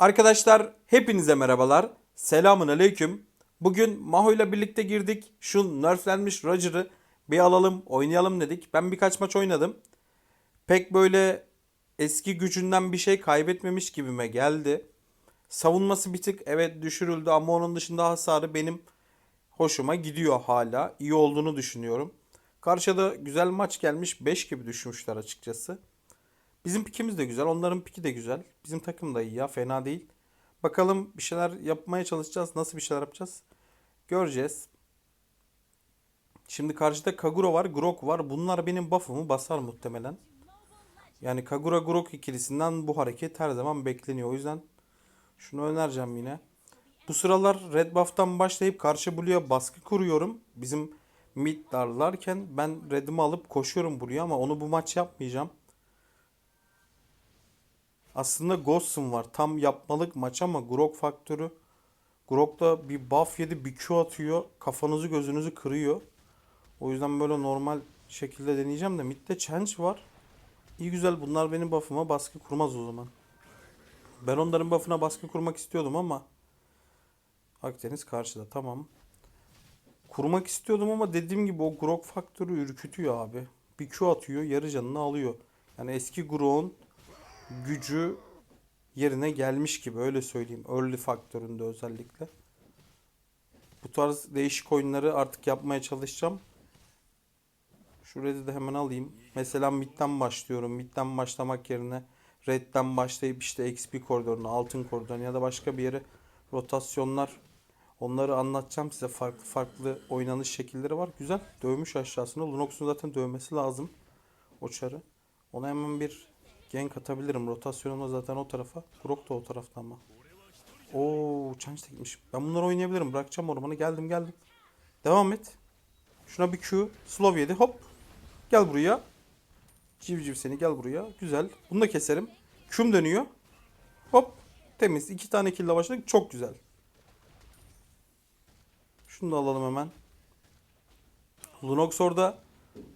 Arkadaşlar hepinize merhabalar. Selamun aleyküm. Bugün Maho ile birlikte girdik. Şu nerflenmiş Roger'ı bir alalım oynayalım dedik. Ben birkaç maç oynadım. Pek böyle eski gücünden bir şey kaybetmemiş gibime geldi. Savunması bir tık evet düşürüldü ama onun dışında hasarı benim hoşuma gidiyor hala. İyi olduğunu düşünüyorum. Karşıda güzel maç gelmiş. 5 gibi düşmüşler açıkçası. Bizim pikimiz de güzel. Onların piki de güzel. Bizim takım da iyi ya. Fena değil. Bakalım bir şeyler yapmaya çalışacağız. Nasıl bir şeyler yapacağız? Göreceğiz. Şimdi karşıda Kagura var. Grok var. Bunlar benim buff'ımı basar muhtemelen. Yani Kagura Grok ikilisinden bu hareket her zaman bekleniyor. O yüzden şunu önereceğim yine. Bu sıralar Red Buff'tan başlayıp karşı Blue'ya baskı kuruyorum. Bizim mid darlarken ben Red'imi alıp koşuyorum Blue'ya ama onu bu maç yapmayacağım. Aslında Ghost'um var. Tam yapmalık maç ama Grok faktörü. Grok da bir buff yedi bir Q atıyor. Kafanızı gözünüzü kırıyor. O yüzden böyle normal şekilde deneyeceğim de midde change var. İyi güzel bunlar benim buff'ıma baskı kurmaz o zaman. Ben onların buff'ına baskı kurmak istiyordum ama Akdeniz karşıda tamam. Kurmak istiyordum ama dediğim gibi o Grok faktörü ürkütüyor abi. Bir Q atıyor yarı canını alıyor. Yani eski Grok'un gücü yerine gelmiş gibi öyle söyleyeyim. Early faktöründe özellikle. Bu tarz değişik oyunları artık yapmaya çalışacağım. Şu red'i de hemen alayım. Mesela midden başlıyorum. Midden başlamak yerine red'den başlayıp işte XP koridoruna, altın koridoruna ya da başka bir yere rotasyonlar onları anlatacağım size. Farklı farklı oynanış şekilleri var. Güzel. Dövmüş aşağısında. Lunox'un zaten dövmesi lazım. O çarı. Ona hemen bir gank atabilirim. Rotasyonumda zaten o tarafa. Grok da o tarafta ama. Oo, change tekmiş. Ben bunları oynayabilirim. Bırakacağım ormanı. Geldim geldim. Devam et. Şuna bir Q. Slow yedi. Hop. Gel buraya. Civciv seni gel buraya. Güzel. Bunu da keserim. Q'm dönüyor. Hop. Temiz. İki tane kill başladık. Çok güzel. Şunu da alalım hemen. Lunox orada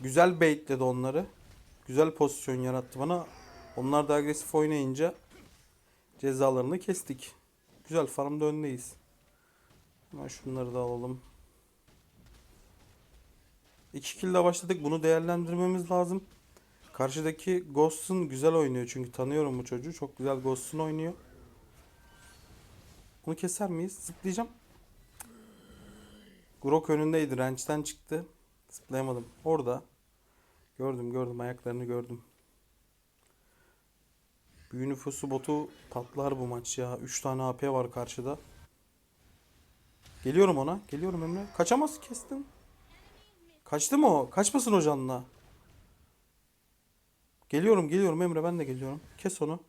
güzel baitledi onları. Güzel pozisyon yarattı bana. Onlar da agresif oynayınca cezalarını kestik. Güzel farmda öndeyiz. Hemen şunları da alalım. 2 kill başladık. Bunu değerlendirmemiz lazım. Karşıdaki Ghost'un güzel oynuyor çünkü tanıyorum bu çocuğu. Çok güzel Ghost'un oynuyor. Bunu keser miyiz? Zıplayacağım. Grok önündeydi. Ranch'ten çıktı. Zıplayamadım. Orada. Gördüm gördüm. Ayaklarını gördüm. Büyü nüfusu botu patlar bu maç ya. 3 tane AP var karşıda. Geliyorum ona. Geliyorum Emre. Kaçamaz kestim. Kaçtı mı o? Kaçmasın o canına. Geliyorum geliyorum Emre ben de geliyorum. Kes onu.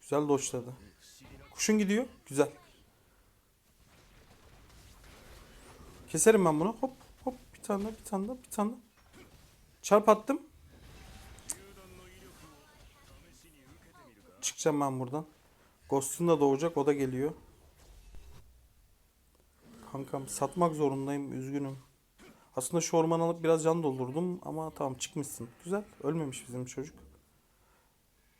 Güzel doşladı. Kuşun gidiyor. Güzel. Keserim ben bunu. Hop hop bir tane bir tane bir tane. Çarp attım. Çıkacağım ben buradan. Ghost'un da doğacak o da geliyor. Kankam satmak zorundayım üzgünüm. Aslında şu orman alıp biraz can doldurdum ama tamam çıkmışsın. Güzel ölmemiş bizim çocuk.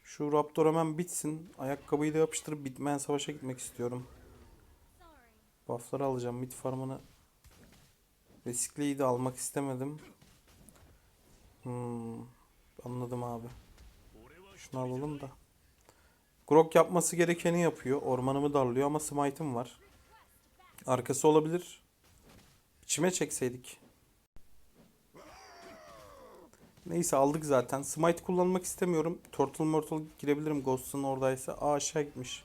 Şu Raptor hemen bitsin. Ayakkabıyı da yapıştırıp bitmeyen savaşa gitmek istiyorum. Buff'ları alacağım. Mid farmını riskliydi almak istemedim. Hmm, anladım abi. Şunu alalım da. Grok yapması gerekeni yapıyor. Ormanımı darlıyor ama smite'ım var. Arkası olabilir. İçime çekseydik. Neyse aldık zaten. Smite kullanmak istemiyorum. Turtle Mortal girebilirim Ghost'un oradaysa. Aa aşağı gitmiş.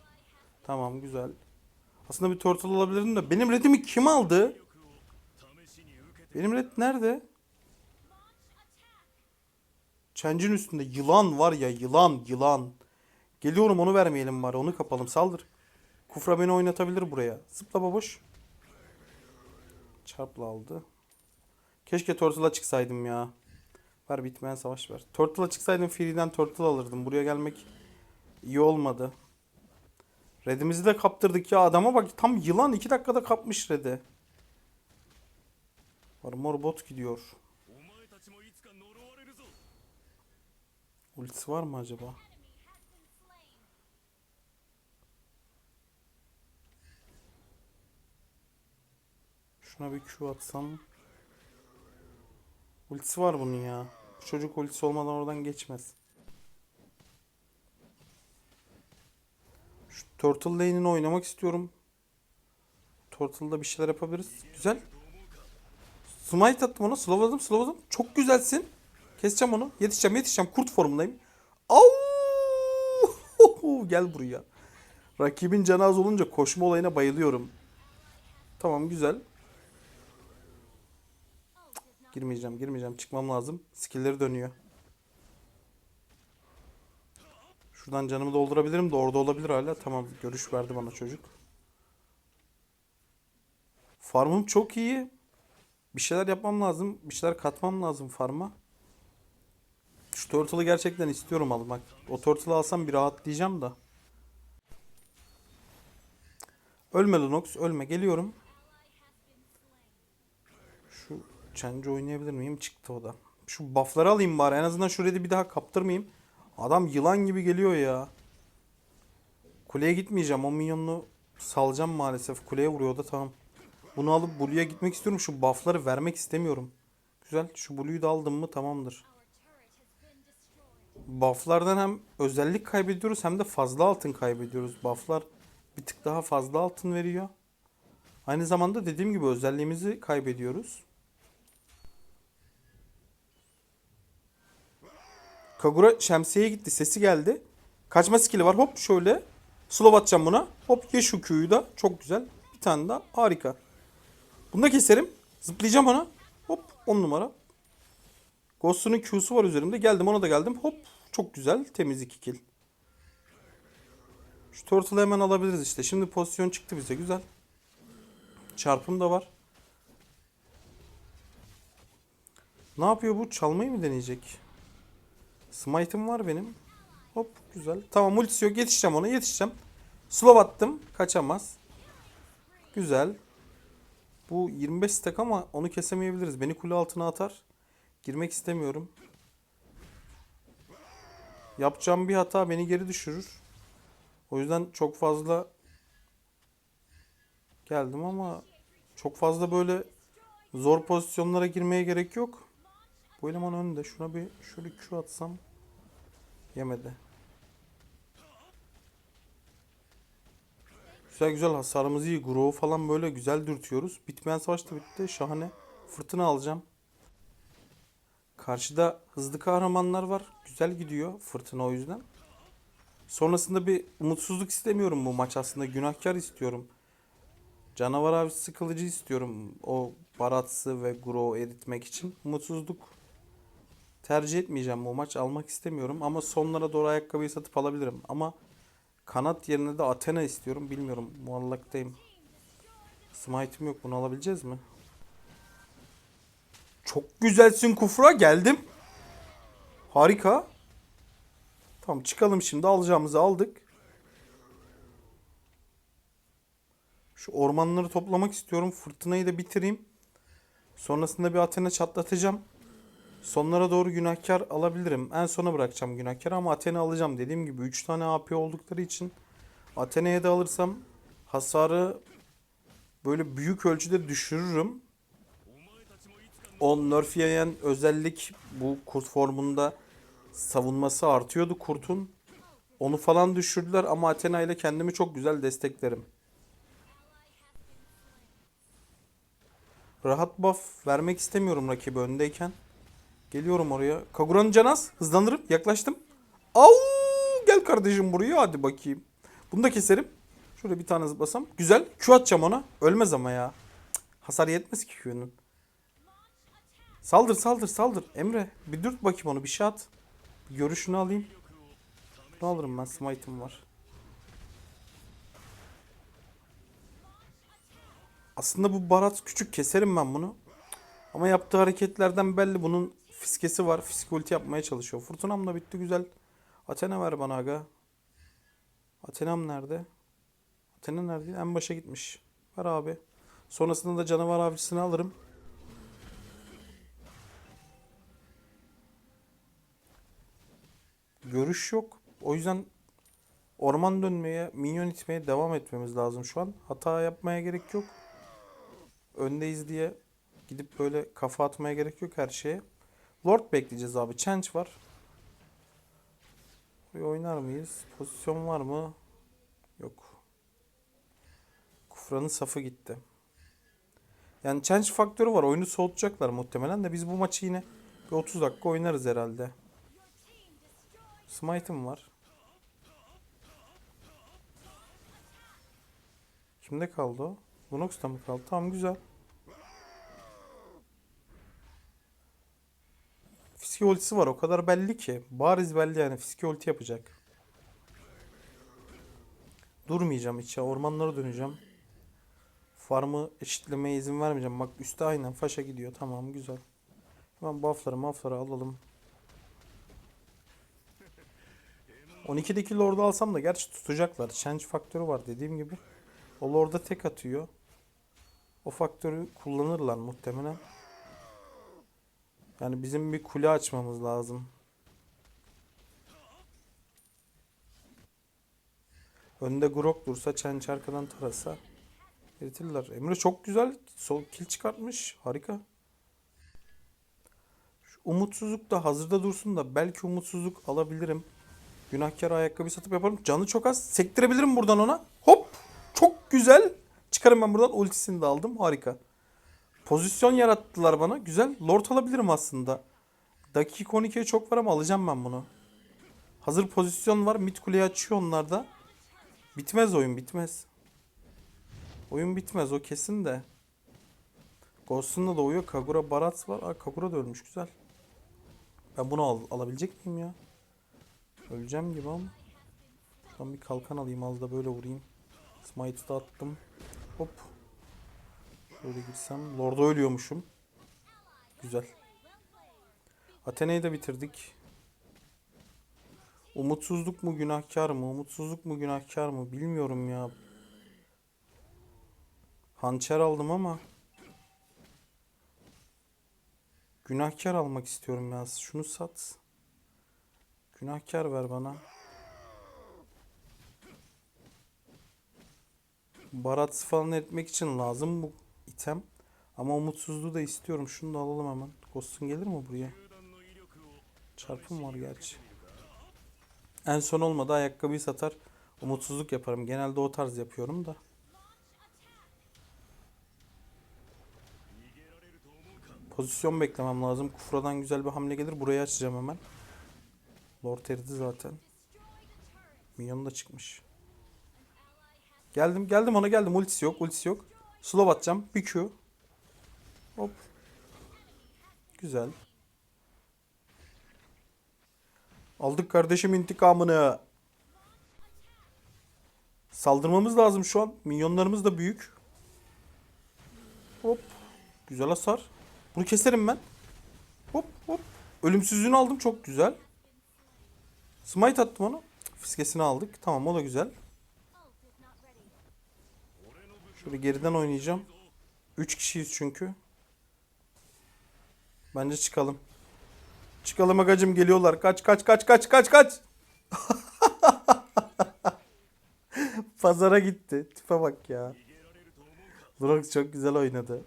Tamam güzel. Aslında bir Turtle alabilirdim de. Benim redimi kim aldı? Benim red nerede? Change'in üstünde yılan var ya yılan yılan. Geliyorum onu vermeyelim bari onu kapalım saldır. Kufra beni oynatabilir buraya. Zıpla baboş. Çarpla aldı. Keşke Turtle'a çıksaydım ya. Ver bitmeyen savaş ver. Turtle'a çıksaydım Free'den Turtle alırdım. Buraya gelmek iyi olmadı. Red'imizi de kaptırdık ya. Adama bak tam yılan 2 dakikada kapmış Red'i. Var mor bot gidiyor. Ultisi var mı acaba? Şuna bir Q atsam. Ultisi var bunun ya. Bu çocuk ultisi olmadan oradan geçmez. Şu Turtle Lane'ini oynamak istiyorum. Turtle'da bir şeyler yapabiliriz. Güzel. Smite attım ona. Slowladım slowladım. Çok güzelsin. Keseceğim onu. Yetişeceğim yetişeceğim. Kurt formundayım. Au! Gel buraya. Rakibin canı olunca koşma olayına bayılıyorum. Tamam güzel. Girmeyeceğim girmeyeceğim. Çıkmam lazım. Skill'leri dönüyor. Şuradan canımı doldurabilirim de orada olabilir hala. Tamam görüş verdi bana çocuk. Farmım çok iyi. Bir şeyler yapmam lazım. Bir şeyler katmam lazım farma. Şu turtle'ı gerçekten istiyorum almak. O turtle'ı alsam bir rahatlayacağım da. Ölme Lunox, ölme. Geliyorum. Change oynayabilir miyim? Çıktı o da. Şu buff'ları alayım bari. En azından şu red'i bir daha kaptırmayayım. Adam yılan gibi geliyor ya. Kuleye gitmeyeceğim. O minyonunu salacağım maalesef. Kuleye vuruyor da tamam. Bunu alıp Blue'ya gitmek istiyorum. Şu buff'ları vermek istemiyorum. Güzel. Şu Blue'yu da aldım mı tamamdır. Buff'lardan hem özellik kaybediyoruz hem de fazla altın kaybediyoruz. Buff'lar bir tık daha fazla altın veriyor. Aynı zamanda dediğim gibi özelliğimizi kaybediyoruz. Kagura şemsiyeye gitti. Sesi geldi. Kaçma skill'i var. Hop şöyle. Slow atacağım buna. Hop ye şu Q'yu da. Çok güzel. Bir tane daha. Harika. Bunu da keserim. Zıplayacağım ona. Hop 10 numara. Ghost'un Q'su var üzerimde. Geldim ona da geldim. Hop. Çok güzel. Temiz 2 kill. Şu turtle'ı hemen alabiliriz işte. Şimdi pozisyon çıktı bize. Güzel. Çarpım da var. Ne yapıyor bu? Çalmayı mı deneyecek? Smite'ım var benim. Hop güzel. Tamam ultisi yok. Yetişeceğim ona. Yetişeceğim. Slow attım. Kaçamaz. Güzel. Bu 25 stack ama onu kesemeyebiliriz. Beni kule altına atar. Girmek istemiyorum. Yapacağım bir hata beni geri düşürür. O yüzden çok fazla geldim ama çok fazla böyle zor pozisyonlara girmeye gerek yok. Bu eleman önde. Şuna bir şöyle Q atsam yemedi. Güzel güzel hasarımız iyi. Grow'u falan böyle güzel dürtüyoruz. Bitmeyen savaş da bitti. Şahane. Fırtına alacağım. Karşıda hızlı kahramanlar var. Güzel gidiyor fırtına o yüzden. Sonrasında bir umutsuzluk istemiyorum bu maç aslında. Günahkar istiyorum. Canavar avcısı kılıcı istiyorum. O Baratsı ve Grow eritmek için. Umutsuzluk tercih etmeyeceğim bu maç. Almak istemiyorum. Ama sonlara doğru ayakkabıyı satıp alabilirim. Ama kanat yerine de Athena istiyorum. Bilmiyorum. Muallaktayım. Smite'im yok. Bunu alabileceğiz mi? Çok güzelsin Kufra. Geldim. Harika. Tamam çıkalım şimdi. Alacağımızı aldık. Şu ormanları toplamak istiyorum. Fırtınayı da bitireyim. Sonrasında bir Athena çatlatacağım. Sonlara doğru günahkar alabilirim. En sona bırakacağım günahkar ama Athena alacağım. Dediğim gibi 3 tane AP oldukları için Athena'ya da alırsam hasarı böyle büyük ölçüde düşürürüm. O nerf yayan özellik bu kurt formunda savunması artıyordu kurtun. Onu falan düşürdüler ama Athena ile kendimi çok güzel desteklerim. Rahat buff vermek istemiyorum rakibi öndeyken. Geliyorum oraya. Kagura'nın canaz. Hızlanırım. Yaklaştım. Au! Gel kardeşim buraya. Hadi bakayım. Bunu da keserim. Şöyle bir tane zıplasam. Güzel. Q atacağım ona. Ölmez ama ya. Cık, Hasar yetmez ki Q'nun. Saldır saldır saldır. Emre bir dürt bakayım onu. Bir şey at. Bir görüşünü alayım. Ne alırım ben? Smite'ım var. Aslında bu barat küçük keserim ben bunu. Ama yaptığı hareketlerden belli bunun fiskesi var. Fiske ulti yapmaya çalışıyor. Fırtınam da bitti güzel. Athena ver bana aga. Athena'm nerede? Athena nerede? En başa gitmiş. Ver abi. Sonrasında da canavar avcısını alırım. Görüş yok. O yüzden orman dönmeye, minyon itmeye devam etmemiz lazım şu an. Hata yapmaya gerek yok. öndeyiz diye gidip böyle kafa atmaya gerek yok her şeye. Lord bekleyeceğiz abi. Change var. Bir oynar mıyız? Pozisyon var mı? Yok. Kufranın safı gitti. Yani change faktörü var. Oyunu soğutacaklar muhtemelen de biz bu maçı yine bir 30 dakika oynarız herhalde. Smite'ım var. Kimde kaldı o? Lunox'ta mı kaldı? Tamam güzel. Fiske ultisi var. O kadar belli ki. Bariz belli yani. Fiske ulti yapacak. Durmayacağım hiç ya. Ormanlara döneceğim. Farmı eşitlemeye izin vermeyeceğim. Bak üstte aynen. Faşa gidiyor. Tamam güzel. Hemen buff'ları muff'ları alalım. 12'deki Lord'u alsam da gerçi tutacaklar. Change faktörü var dediğim gibi. O Lord'a tek atıyor. O faktörü kullanırlar muhtemelen. Yani bizim bir kule açmamız lazım. Önde Grok dursa, Change arkadan tarasa eritirler. Emre çok güzel sol kill çıkartmış. Harika. Şu umutsuzluk da hazırda dursun da belki umutsuzluk alabilirim. Günahkar ayakkabı satıp yaparım. Canı çok az. Sektirebilirim buradan ona. Hop. Çok güzel. Çıkarım ben buradan. Ultisini de aldım. Harika. Pozisyon yarattılar bana. Güzel. Lord alabilirim aslında. Dakika 12'ye çok var ama alacağım ben bunu. Hazır pozisyon var. Mid kuleyi açıyor onlar da. Bitmez oyun bitmez. Oyun bitmez o kesin de. Ghost'un da uyuyor. Kagura Barat var. Aa, Kagura da ölmüş güzel. Ben bunu al alabilecek miyim ya? Öleceğim gibi ama. Ben bir kalkan alayım az da böyle vurayım. Smite'ı da attım. Hop. Şöyle girsem. Lord'a ölüyormuşum. Güzel. Athena'yı da bitirdik. Umutsuzluk mu günahkar mı? Umutsuzluk mu günahkar mı? Bilmiyorum ya. Hançer aldım ama günahkar almak istiyorum ya. Şunu sat. Günahkar ver bana. Barat falan etmek için lazım bu item. Ama umutsuzluğu da istiyorum. Şunu da alalım hemen. Ghost'un gelir mi buraya? Çarpım var gerçi. En son olmadı ayakkabıyı satar. Umutsuzluk yaparım. Genelde o tarz yapıyorum da. Pozisyon beklemem lazım. Kufradan güzel bir hamle gelir. Burayı açacağım hemen. Lord eridi zaten. Minyon da çıkmış. Geldim geldim ona geldim. Ultisi yok ultisi yok. Slow atacağım. Bir Q. Hop. Güzel. Aldık kardeşim intikamını. Saldırmamız lazım şu an. Minyonlarımız da büyük. Hop. Güzel hasar. Bunu keserim ben. Hop hop. Ölümsüzlüğünü aldım çok güzel. Smite attım onu. Fiskesini aldık. Tamam o da güzel. Şöyle geriden oynayacağım. 3 kişiyiz çünkü. Bence çıkalım. Çıkalım agacım geliyorlar. Kaç kaç kaç kaç kaç kaç. Pazara gitti. Tipe bak ya. Brox çok güzel oynadı.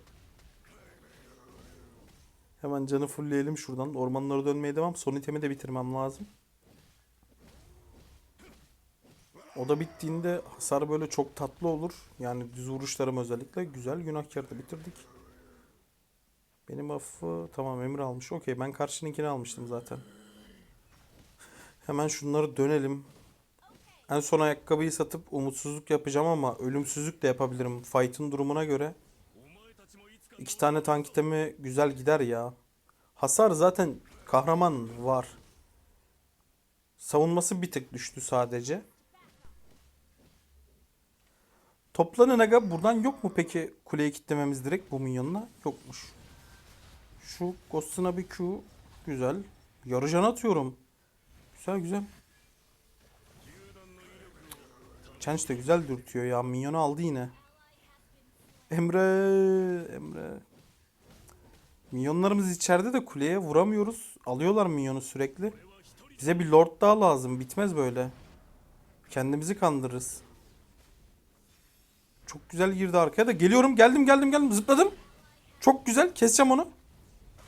Hemen canı fullleyelim şuradan. Ormanlara dönmeye devam. Son itemi de bitirmem lazım. O da bittiğinde hasar böyle çok tatlı olur. Yani düz vuruşlarım özellikle güzel. Günahkarı da bitirdik. Benim affı tamam Emir almış. Okey ben karşınınkini almıştım zaten. Hemen şunları dönelim. En son ayakkabıyı satıp umutsuzluk yapacağım ama ölümsüzlük de yapabilirim. Fight'ın durumuna göre. İki tane tank itemi güzel gider ya. Hasar zaten kahraman var. Savunması bir tık düştü sadece. Toplanın aga buradan yok mu peki kuleyi kitlememiz direkt bu minyonla? Yokmuş. Şu Ghost'una bir Q. Güzel. Yarıcan atıyorum. Güzel güzel. Change de güzel dürtüyor ya. Minyonu aldı yine. Emre. Emre. Minyonlarımız içeride de kuleye vuramıyoruz. Alıyorlar minyonu sürekli. Bize bir lord daha lazım. Bitmez böyle. Kendimizi kandırırız. Çok güzel girdi arkaya da. Geliyorum. Geldim geldim geldim. Zıpladım. Çok güzel. Keseceğim onu.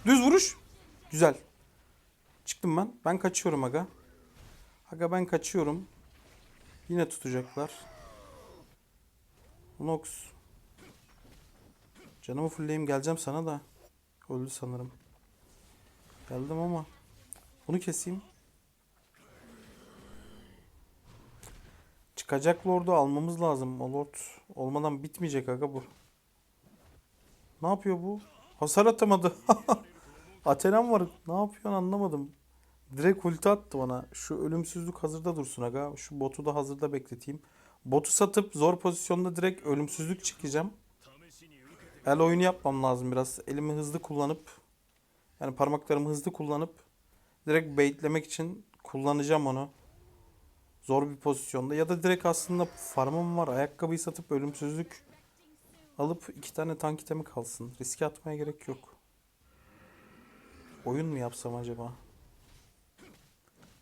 Düz vuruş. Güzel. Çıktım ben. Ben kaçıyorum aga. Aga ben kaçıyorum. Yine tutacaklar. Nox. Canımı fullleyeyim geleceğim sana da. Öldü sanırım. Geldim ama. Bunu keseyim. Çıkacak lordu almamız lazım. O lord olmadan bitmeyecek aga bu. Ne yapıyor bu? Hasar atamadı. Athena'm var. Ne yapıyorsun anlamadım. Direkt ulti attı bana. Şu ölümsüzlük hazırda dursun aga. Şu botu da hazırda bekleteyim. Botu satıp zor pozisyonda direkt ölümsüzlük çıkacağım. El oyunu yapmam lazım biraz. Elimi hızlı kullanıp yani parmaklarımı hızlı kullanıp direkt baitlemek için kullanacağım onu. Zor bir pozisyonda ya da direkt aslında farmım var. Ayakkabıyı satıp ölümsüzlük alıp iki tane tank itemi kalsın. Riske atmaya gerek yok. Oyun mu yapsam acaba?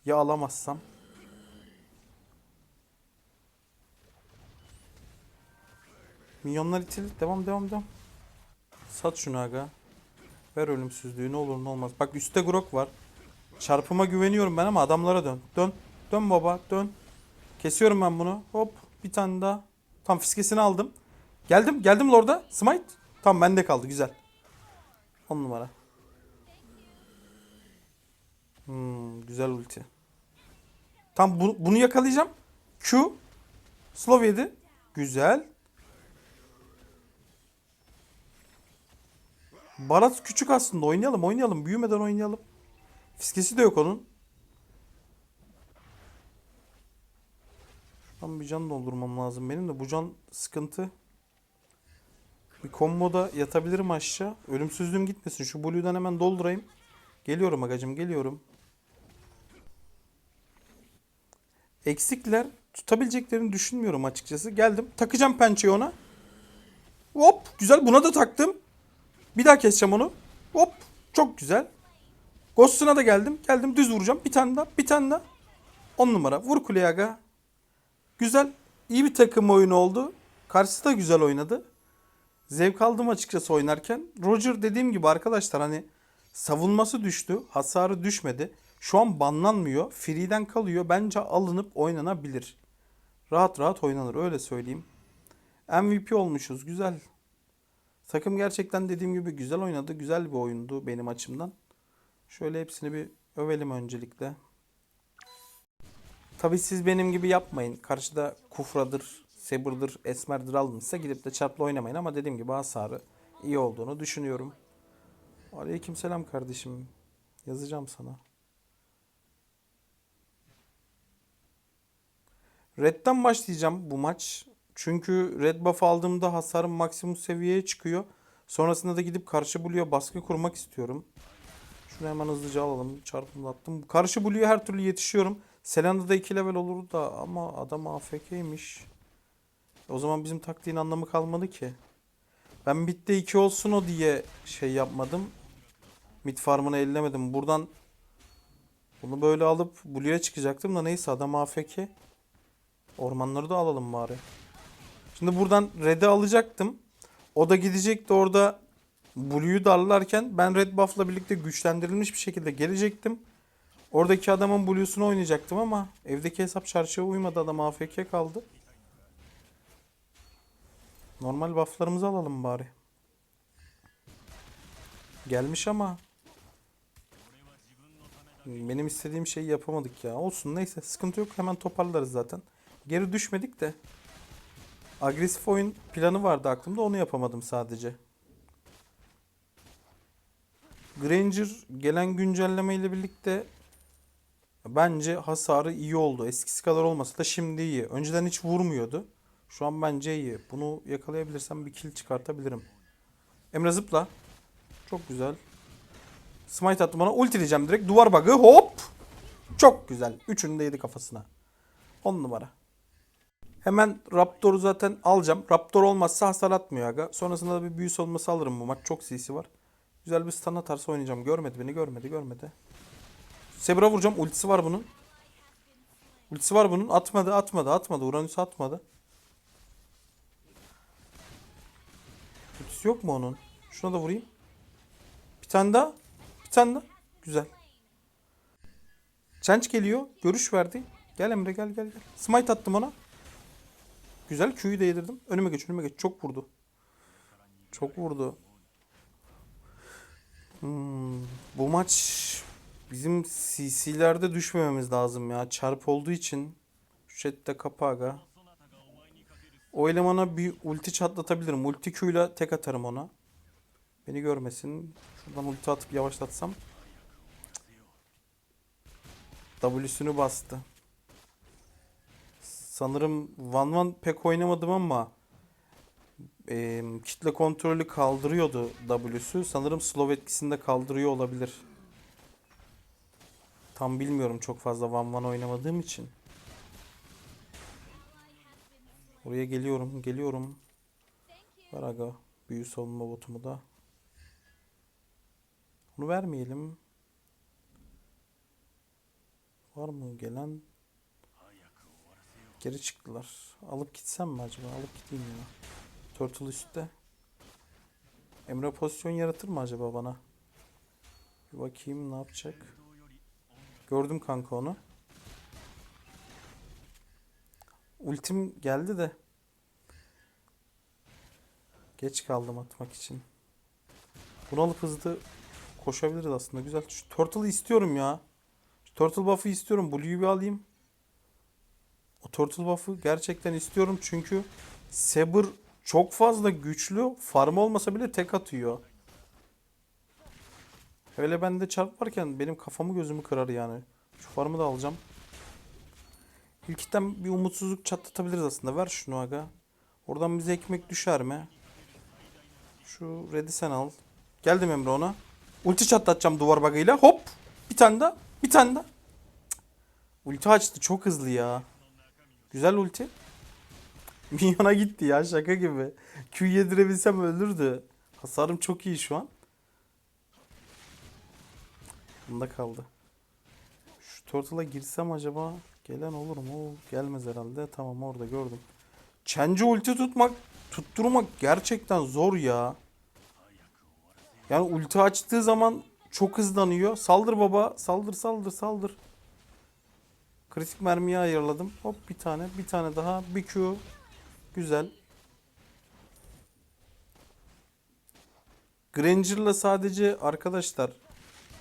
Ya alamazsam? Milyonlar itil. Devam devam devam. Sat şunu aga. Ver ölümsüzlüğü ne olur ne olmaz. Bak üstte grok var. Çarpıma güveniyorum ben ama adamlara dön. Dön. Dön baba dön. Kesiyorum ben bunu. Hop bir tane daha. Tam fiskesini aldım. Geldim geldim lorda. Smite. Tam bende kaldı güzel. 10 numara. Hmm, güzel ulti. Tam bu- bunu yakalayacağım. Q. Slow yedi. Güzel. Barat küçük aslında. Oynayalım oynayalım. Büyümeden oynayalım. Fiskesi de yok onun. Şuradan bir can doldurmam lazım benim de. Bu can sıkıntı. Bir komboda yatabilirim aşağı. Ölümsüzlüğüm gitmesin. Şu Blue'dan hemen doldurayım. Geliyorum agacım geliyorum. Eksikler tutabileceklerini düşünmüyorum açıkçası. Geldim. Takacağım pençeyi ona. Hop güzel buna da taktım. Bir daha keseceğim onu. Hop çok güzel. Ghost'una da geldim. Geldim düz vuracağım. Bir tane daha bir tane daha. 10 numara. Vur kuleye aga. Güzel. İyi bir takım oyunu oldu. Karşısı da güzel oynadı. Zevk aldım açıkçası oynarken. Roger dediğim gibi arkadaşlar hani savunması düştü. Hasarı düşmedi. Şu an banlanmıyor. Free'den kalıyor. Bence alınıp oynanabilir. Rahat rahat oynanır öyle söyleyeyim. MVP olmuşuz. Güzel. Takım gerçekten dediğim gibi güzel oynadı. Güzel bir oyundu benim açımdan. Şöyle hepsini bir övelim öncelikle. Tabii siz benim gibi yapmayın. Karşıda Kufra'dır, Saber'dır, Esmer'dir alınırsa gidip de çarpla oynamayın. Ama dediğim gibi hasarı iyi olduğunu düşünüyorum. Aleykümselam kardeşim. Yazacağım sana. Red'den başlayacağım bu maç. Çünkü red buff aldığımda hasarım maksimum seviyeye çıkıyor. Sonrasında da gidip karşı Blue'ya baskı kurmak istiyorum. Şunu hemen hızlıca alalım. Çarpımla attım. Karşı Blue'ya her türlü yetişiyorum. Selanda'da da 2 level olur da ama adam AFK'ymiş. O zaman bizim taktiğin anlamı kalmadı ki. Ben bitte 2 olsun o diye şey yapmadım. Mid farmını ellemedim. Buradan bunu böyle alıp Blue'ya çıkacaktım da neyse adam AFK. Ormanları da alalım bari. Şimdi buradan Red'i alacaktım. O da gidecekti orada Blue'yu darlarken ben Red Buff'la birlikte güçlendirilmiş bir şekilde gelecektim. Oradaki adamın Blue'sunu oynayacaktım ama evdeki hesap çarşıya uymadı adam AFK kaldı. Normal buff'larımızı alalım bari. Gelmiş ama benim istediğim şeyi yapamadık ya. Olsun neyse sıkıntı yok hemen toparlarız zaten. Geri düşmedik de agresif oyun planı vardı aklımda onu yapamadım sadece. Granger gelen güncelleme ile birlikte bence hasarı iyi oldu. Eskisi kadar olmasa da şimdi iyi. Önceden hiç vurmuyordu. Şu an bence iyi. Bunu yakalayabilirsem bir kill çıkartabilirim. Emre zıpla. Çok güzel. Smite attım ona. Ultileyeceğim direkt. Duvar bug'ı. Hop. Çok güzel. Üçünü de yedi kafasına. 10 numara. Hemen Raptor'u zaten alacağım. Raptor olmazsa hasar atmıyor aga. Sonrasında da bir büyü olması alırım bu maç. Çok CC var. Güzel bir stun atarsa oynayacağım. Görmedi beni. Görmedi. Görmedi. Sebra vuracağım. Ultisi var bunun. Ultisi var bunun. Atmadı. Atmadı. Atmadı. Uranüs atmadı. Ultisi yok mu onun? Şuna da vurayım. Bir tane daha. Bir tane daha. Güzel. Çenç geliyor. Görüş verdi. Gel Emre gel gel gel. Smite attım ona. Güzel Q'yu da yedirdim. Önüme geç önüme geç. Çok vurdu. Çok vurdu. Hmm, bu maç bizim CC'lerde düşmememiz lazım ya. Çarp olduğu için. Şu chatte kapa aga. O elemana bir ulti çatlatabilirim. Ulti Q'yla tek atarım ona. Beni görmesin. Şuradan ulti atıp yavaşlatsam. W'sünü bastı. Sanırım Van Van pek oynamadım ama e, kitle kontrolü kaldırıyordu W'sü. Sanırım slow etkisinde kaldırıyor olabilir. Tam bilmiyorum çok fazla Van Van oynamadığım için. Oraya geliyorum, geliyorum. Var aga. Büyü savunma botumu da. Bunu vermeyelim. Var mı gelen? Geri çıktılar. Alıp gitsem mi acaba? Alıp gideyim ya. Turtle üstte. Emre pozisyon yaratır mı acaba bana? Bir bakayım ne yapacak. Gördüm kanka onu. Ultim geldi de. Geç kaldım atmak için. Bunu alıp hızlı koşabiliriz aslında. Güzel. Şu Turtle'ı istiyorum ya. Şu Turtle buff'ı istiyorum. Blue'yu bir alayım. O Turtle buff'ı gerçekten istiyorum çünkü Saber çok fazla güçlü. Farm olmasa bile tek atıyor. Öyle bende çarp varken benim kafamı gözümü kırar yani. Şu farmı da alacağım. İlkten bir umutsuzluk çatlatabiliriz aslında. Ver şunu aga. Oradan bize ekmek düşer mi? Şu red'i sen al. Geldim Emre ona. Ulti çatlatacağım duvar bug'ıyla. Hop. Bir tane daha. Bir tane daha. Cık. Ulti açtı. Çok hızlı ya. Güzel ulti. Minyona gitti ya şaka gibi. Q yedirebilsem öldürdü. Hasarım çok iyi şu an. Bunda kaldı. Şu Turtle'a girsem acaba gelen olur mu? Gelmez herhalde. Tamam orada gördüm. Change ulti tutmak, tutturmak gerçekten zor ya. Yani ulti açtığı zaman çok hızlanıyor. Saldır baba. Saldır saldır saldır. Kritik mermiyi ayarladım. Hop bir tane. Bir tane daha. Bir Q. Güzel. Granger'la sadece arkadaşlar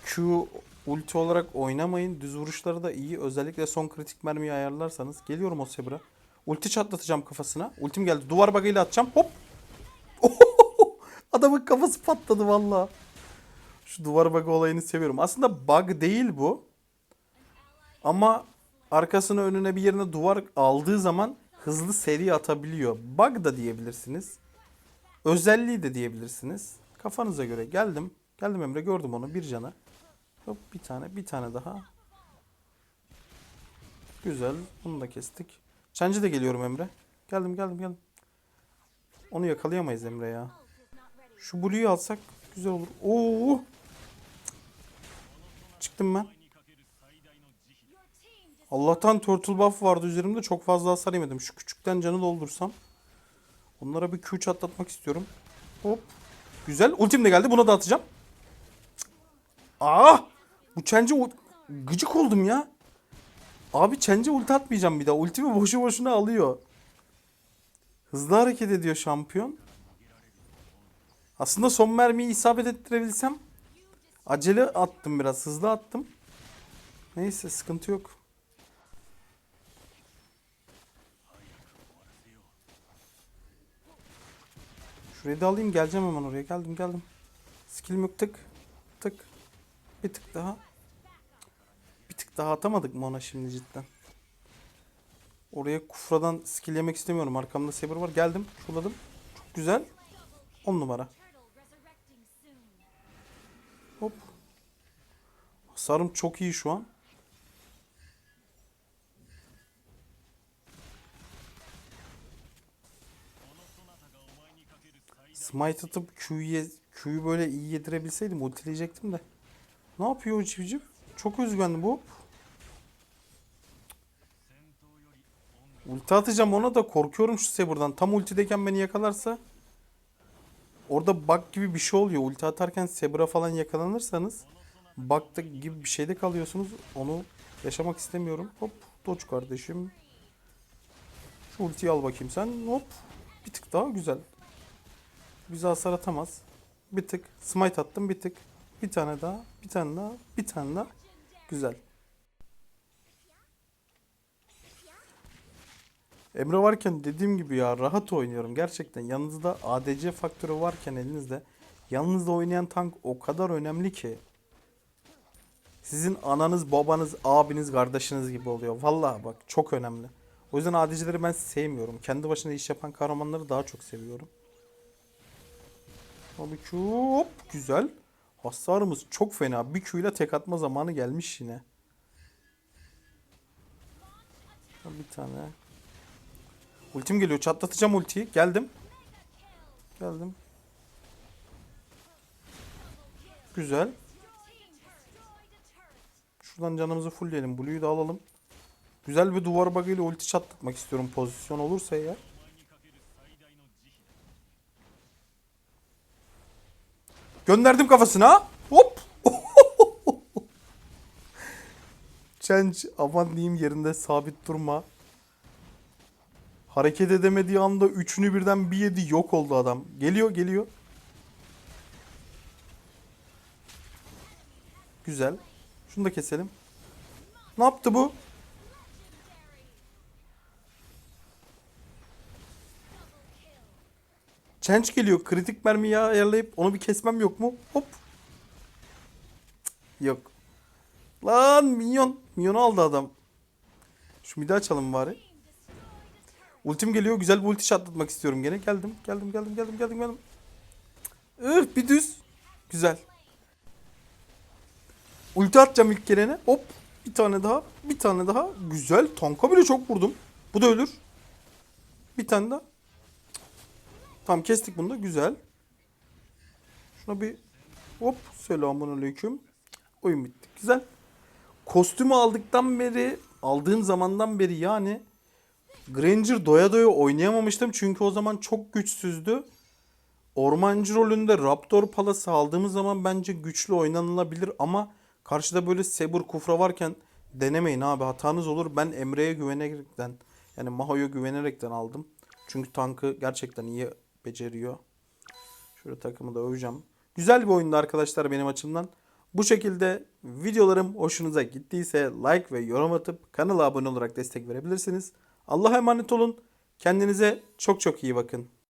Q ulti olarak oynamayın. Düz vuruşları da iyi. Özellikle son kritik mermiyi ayarlarsanız. Geliyorum o Sebra. Ulti çatlatacağım kafasına. Ultim geldi. Duvar bug'ıyla atacağım. Hop. Adamın kafası patladı valla. Şu duvar bug olayını seviyorum. Aslında bug değil bu. Ama arkasına önüne bir yerine duvar aldığı zaman hızlı seri atabiliyor. Bug da diyebilirsiniz. Özelliği de diyebilirsiniz. Kafanıza göre geldim. Geldim Emre gördüm onu bir cana. Hop bir tane bir tane daha. Güzel. Bunu da kestik. Çancı da geliyorum Emre. Geldim geldim geldim. Onu yakalayamayız Emre ya. Şu Blue'yu alsak güzel olur. Oo! Çıktım ben. Allah'tan Turtle buff vardı üzerimde. Çok fazla hasar yemedim. Şu küçükten canı doldursam. Onlara bir Q atlatmak istiyorum. Hop. Güzel. Ultim de geldi. Buna da atacağım. Ah! Bu ult- gıcık oldum ya. Abi Chen'ce ulti atmayacağım bir daha. Ultimi boşu boşuna alıyor. Hızlı hareket ediyor şampiyon. Aslında son mermiyi isabet ettirebilsem. Acele attım biraz. Hızlı attım. Neyse sıkıntı yok. Şurayı da alayım geleceğim hemen oraya. Geldim geldim. Skill yok tık. Tık. Bir tık daha. Daha atamadık mı ona şimdi cidden? Oraya kufradan skill yemek istemiyorum. Arkamda Saber var. Geldim. Şuladım. Çok güzel. 10 numara. Hop. Hasarım çok iyi şu an. Smite atıp Q'yu Q'yu böyle iyi yedirebilseydim ultileyecektim de. Ne yapıyor o civciv? Çok özgüvenli bu. Ulti atacağım ona da korkuyorum şu Saber'dan. Tam ultideyken beni yakalarsa. orada bug gibi bir şey oluyor. Ulti atarken Sebra falan yakalanırsanız bug'da gibi bir şeyde kalıyorsunuz. Onu yaşamak istemiyorum. Hop Doç kardeşim. Şu ultiyi al bakayım sen. Hop. Bir tık daha güzel. Bize hasar atamaz. Bir tık. Smite attım bir tık. Bir tane daha. Bir tane daha. Bir tane daha. Güzel. Emre varken dediğim gibi ya rahat oynuyorum gerçekten. Yanınızda ADC faktörü varken elinizde yanınızda oynayan tank o kadar önemli ki. Sizin ananız, babanız, abiniz, kardeşiniz gibi oluyor. Vallahi bak çok önemli. O yüzden ADC'leri ben sevmiyorum. Kendi başına iş yapan kahramanları daha çok seviyorum. Abi hop güzel. Hasarımız çok fena. Bir Q ile tek atma zamanı gelmiş yine. Bir tane. Ultim geliyor. Çatlatacağım ultiyi. Geldim. Geldim. Güzel. Şuradan canımızı fullleyelim. Blue'yu da alalım. Güzel bir duvar bug'ıyla ulti çatlatmak istiyorum pozisyon olursa eğer. Gönderdim kafasına. Hop. Change aman diyeyim yerinde sabit durma. Hareket edemediği anda üçünü birden bir yedi yok oldu adam. Geliyor geliyor. Güzel. Şunu da keselim. Ne yaptı bu? Change geliyor. Kritik mermiyi ayarlayıp onu bir kesmem yok mu? Hop. Yok. Lan minyon. Minyonu aldı adam. Şu midi açalım bari. Ultim geliyor. Güzel bir ulti şatlatmak istiyorum gene. Geldim. Geldim geldim geldim geldim geldim. Ih bir düz. Güzel. Ulti atacağım ilk gelene. Hop. Bir tane daha. Bir tane daha. Güzel. Tanka bile çok vurdum. Bu da ölür. Bir tane daha. Tamam kestik bunu da. Güzel. Şuna bir hop. Selamun aleyküm. Oyun bitti. Güzel. Kostümü aldıktan beri aldığım zamandan beri yani Granger doya doya oynayamamıştım. Çünkü o zaman çok güçsüzdü. Ormancı rolünde Raptor Palas'ı aldığımız zaman bence güçlü oynanılabilir ama karşıda böyle Saber Kufra varken denemeyin abi hatanız olur. Ben Emre'ye güvenerekten yani Maho'ya güvenerekten aldım. Çünkü tankı gerçekten iyi beceriyor. Şöyle takımı da öveceğim. Güzel bir oyundu arkadaşlar benim açımdan. Bu şekilde videolarım hoşunuza gittiyse like ve yorum atıp kanala abone olarak destek verebilirsiniz. Allah'a emanet olun. Kendinize çok çok iyi bakın.